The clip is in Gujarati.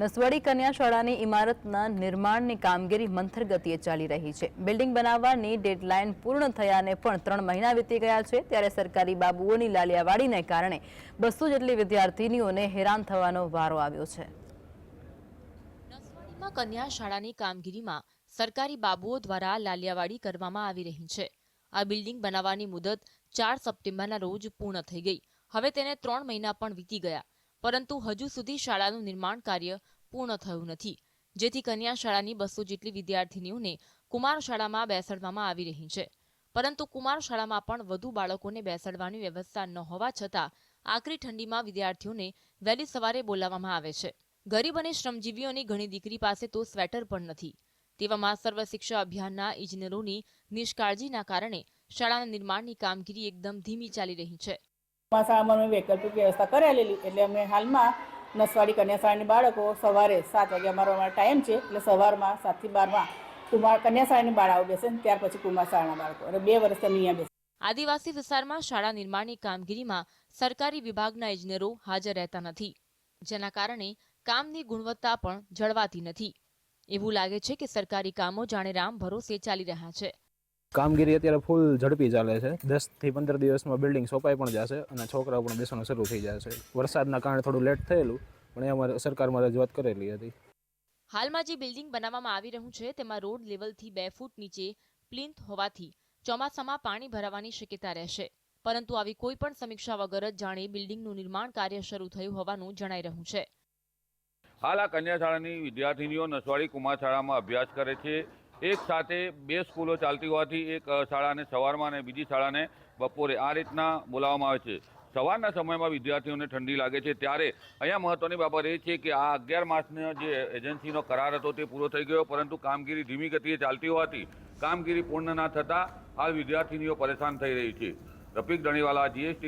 નસવાડી કન્યા શાળાની ઇમારતના નિર્માણની કામગીરી મંથર ગતિએ ચાલી રહી છે. બિલ્ડિંગ બનાવવાની ડેડલાઇન પૂર્ણ થયાને પણ ત્રણ મહિના વીતી ગયા છે. ત્યારે સરકારી બાબુઓની લાલિયાવાડીને કારણે બસો જેટલી વિદ્યાર્થીનીઓને હેરાન થવાનો વારો આવ્યો છે. નસવાડીમાં કન્યા શાળાની કામગીરીમાં સરકારી બાબુઓ દ્વારા લાલિયાવાડી કરવામાં આવી રહી છે. આ બિલ્ડિંગ બનાવવાની મુદત ચાર સપ્ટેમ્બરના રોજ પૂર્ણ થઈ ગઈ. હવે તેને ત્રણ મહિના પણ વીતી ગયા. પરંતુ હજુ સુધી શાળાનું નિર્માણ કાર્ય પૂર્ણ થયું નથી. જેથી કન્યા શાળાની બસો જેટલી વિદ્યાર્થીનીઓને કુમાર શાળામાં બેસાડવામાં આવી રહી છે. પરંતુ કુમાર શાળામાં પણ વધુ બાળકોને બેસાડવાની વ્યવસ્થા ન હોવા છતાં આકરી ઠંડીમાં વિદ્યાર્થીઓને વહેલી સવારે બોલાવવામાં આવે છે. ગરીબ અને શ્રમજીવીઓની ઘણી દીકરી પાસે તો સ્વેટર પણ નથી. તેવામાં સર્વ શિક્ષા અભિયાનના ઇજનેરોની નિષ્કાળજીના કારણે શાળાના નિર્માણની કામગીરી એકદમ ધીમી ચાલી રહી છે. ચોમાસામાં અમે વૈકલ્પિક વ્યવસ્થા કરેલી એટલે અમે હાલમાં નસવાડી કન્યા શાળાની બાળકો સવારે સાત વાગે અમારો અમારો ટાઈમ છે એટલે સવારમાં સાતથી બારમાં કુમાર કન્યા શાળાની બાળાઓ બેસે ત્યાર પછી કુમાર શાળાના બાળકો. અને બે વર્ષ અહીંયા બેસે. આદિવાસી વિસ્તારમાં શાળા નિર્માણની કામગીરીમાં સરકારી વિભાગના ઇજનેરો હાજર રહેતા નથી, જેના કારણે કામની ગુણવત્તા પણ જળવાતી નથી. એવું લાગે છે કે સરકારી કામો જાણે રામ ભરોસે ચાલી રહ્યા છે. કામગીરી અત્યારે ફૂલ ઝડપી ચાલે છે. દસથી પંદર દિવસમાં બિલ્ડિંગ સોંપાઈ પણ જશે અને છોકરાઓ પણ બેસવાનું શરૂ થઈ જશે. વરસાદના કારણે થોડું લેટ થયેલું પણ એ અમારે સરકારમાં રજૂઆત કરેલી હતી. હાલમાં જે બિલ્ડિંગ બનાવવામાં આવી રહ્યું છે તેમાં રોડ લેવલથી બે ફૂટ નીચે પ્લિન્થ હોવાથી ચોમાસામાં પાણી ભરાવાની શક્યતા રહેશે. પરંતુ આવી કોઈ પણ સમીક્ષા વગર જ જાણે બિલ્ડિંગનું નિર્માણ કાર્ય શરૂ થયું હોવાનું જણાઈ રહ્યું છે. હાલ આ કન્યાશાળાની વિદ્યાર્થીનીઓ નસવાડી કુમારશાળામાં અભ્યાસ કરે છે. એક સાથે બે સ્કૂલો ચાલતી હોવાથી એક શાળાને સવારમાં અને બીજી શાળાને બપોરે આ રીતના બોલાવવામાં આવે છે. સવારના સમયમાં વિદ્યાર્થીઓને ઠંડી લાગે છે ત્યારે અહીંયા મહત્વની બાબત એ છે કે આ અગિયાર માસનો જે એજન્સીનો કરાર હતો તે પૂરો થઈ ગયો, પરંતુ કામગીરી ધીમી ગતિએ ચાલતી હોવાથી કામગીરી પૂર્ણ ના થતાં હાલ વિદ્યાર્થીનીઓ પરેશાન થઈ રહી છે. રફીક ધણીવાલા, જીએસટી